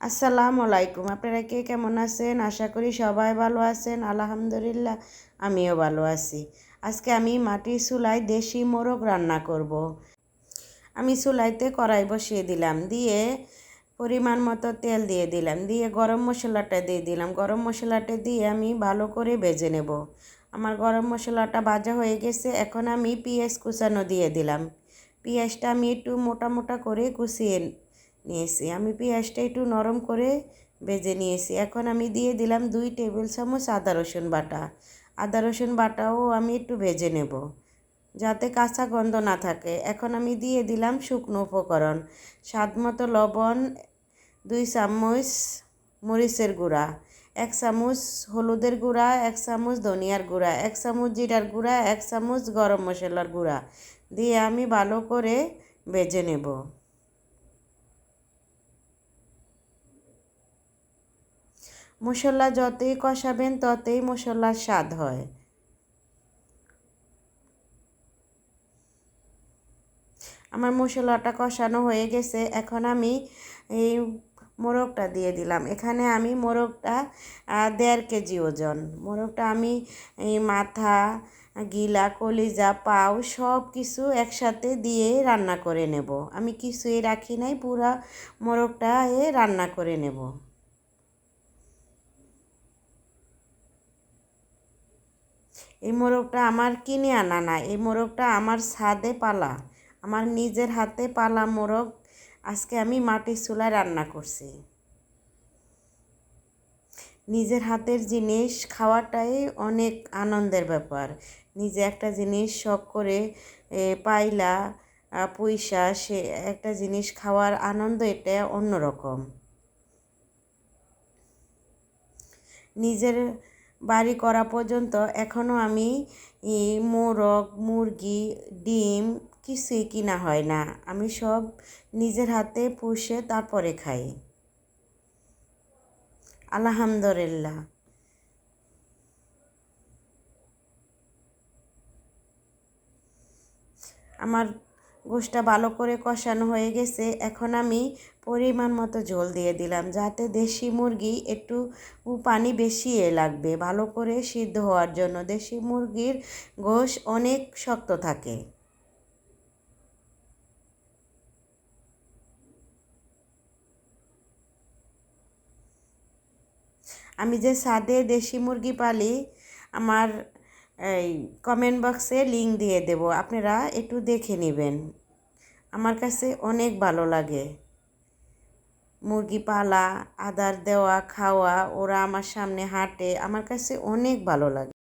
আসসালামু আলাইকুম। আপনারা কে কেমন আছেন? আশা করি সবাই ভালো আছেন। আলহামদুলিল্লাহ, আমিও ভালো আছি। আজকে আমি মাটির চুলায় দেশি মোরগ রান্না করব। আমি চুলাইতে কড়াই বসিয়ে দিলাম, দিয়ে পরিমাণ মতো তেল দিয়ে দিলাম, দিয়ে গরম মশলাটা দিয়ে দিলাম। গরম মশলাটা দিয়ে আমি ভালো করে ভেজে নেব। আমার গরম মশলাটা ভাজা হয়ে গেছে, এখন আমি পেঁয়াজ কুচানো দিয়ে দিলাম। পেঁয়াজটা আমি একটু মোটা মোটা করে কুচিয়ে নিয়েছি আমি পেঁয়াজটা একটু নরম করে ভেজে নিয়েছি এখন আমি দিয়ে দিলাম দুই টেবিল চামচ আদা রসুন বাটা। আদা রসুন বাটাও আমি একটু ভেজে নেব যাতে কাঁচা গন্ধ না থাকে। এখন আমি দিয়ে দিলাম শুকনো উপকরণ। স্বাদ মতো লবণ, দুই চামচ মরিচের গুঁড়া, এক চামচ হলুদের গুঁড়া, এক চামচ ধনিয়ার গুঁড়া, এক চামচ জিরার গুঁড়া, এক চামচ গরম মশলার গুঁড়া দিয়ে আমি ভালো করে ভেজে নেব। মশলা যতই কষাবেন, ততই মশলার স্বাদ হয়। আমার মশলাটা কষানো হয়ে গেছে। এখন আমি এই মোরগটা দিয়ে দিলাম। এখানে আমি মোরগটা দেড় কেজি ওজন। মোরগটা আমি এই মাথা, গিলা, কলিজা, পাও সব কিছু একসাথে দিয়ে রান্না করে নেব। আমি কিছুই রাখি নাই, পুরা মোরগটা এ রান্না করে নেব। এই মোরগটা আমার কিনে আনা না এই মোরগটা আমার ছাদে পালা, আমার নিজের হাতে পালা মোরগ, আজকে আমি মাটির চুলায় রান্না করছি। নিজের হাতের জিনিস খাওয়াটাই অনেক আনন্দের ব্যাপার। নিজে একটা জিনিস শখ করে পাইলা পয়সা সে একটা জিনিস খাওয়ার আনন্দ এটা অন্যরকম। নিজের বাড়ি করা পর্যন্ত এখনও আমি মোরগ, মুরগি, ডিম কিছুই কিনা হয় না। আমি সব নিজের হাতে পুষে তারপরে খাই। আলহামদুলিল্লাহ। আমার গোষ্ঠটা ভালো করে কষানো হয়ে গেছে। এখন আমি পরিমাণ মতো ঝোল দিয়ে দিলাম যাতে দেশি মুরগি একটু পানি বেশি এ লাগবে। ভালো করে সিদ্ধ হওয়ার জন্য দেশি মুরগির গোশ অনেক শক্ত থাকে। আমি যে সাদে দেশি মুরগি পালি, আমার এই কমেন্ট বক্সে লিঙ্ক দিয়ে দেব। আপনারা একটু দেখে নেবেন। আমার কাছে অনেক ভালো লাগে। মুরগি পালা আদার দেওয়া, খাওয়া, ওরা আমার সামনে হাঁটে, আমার কাছে অনেক ভালো লাগে।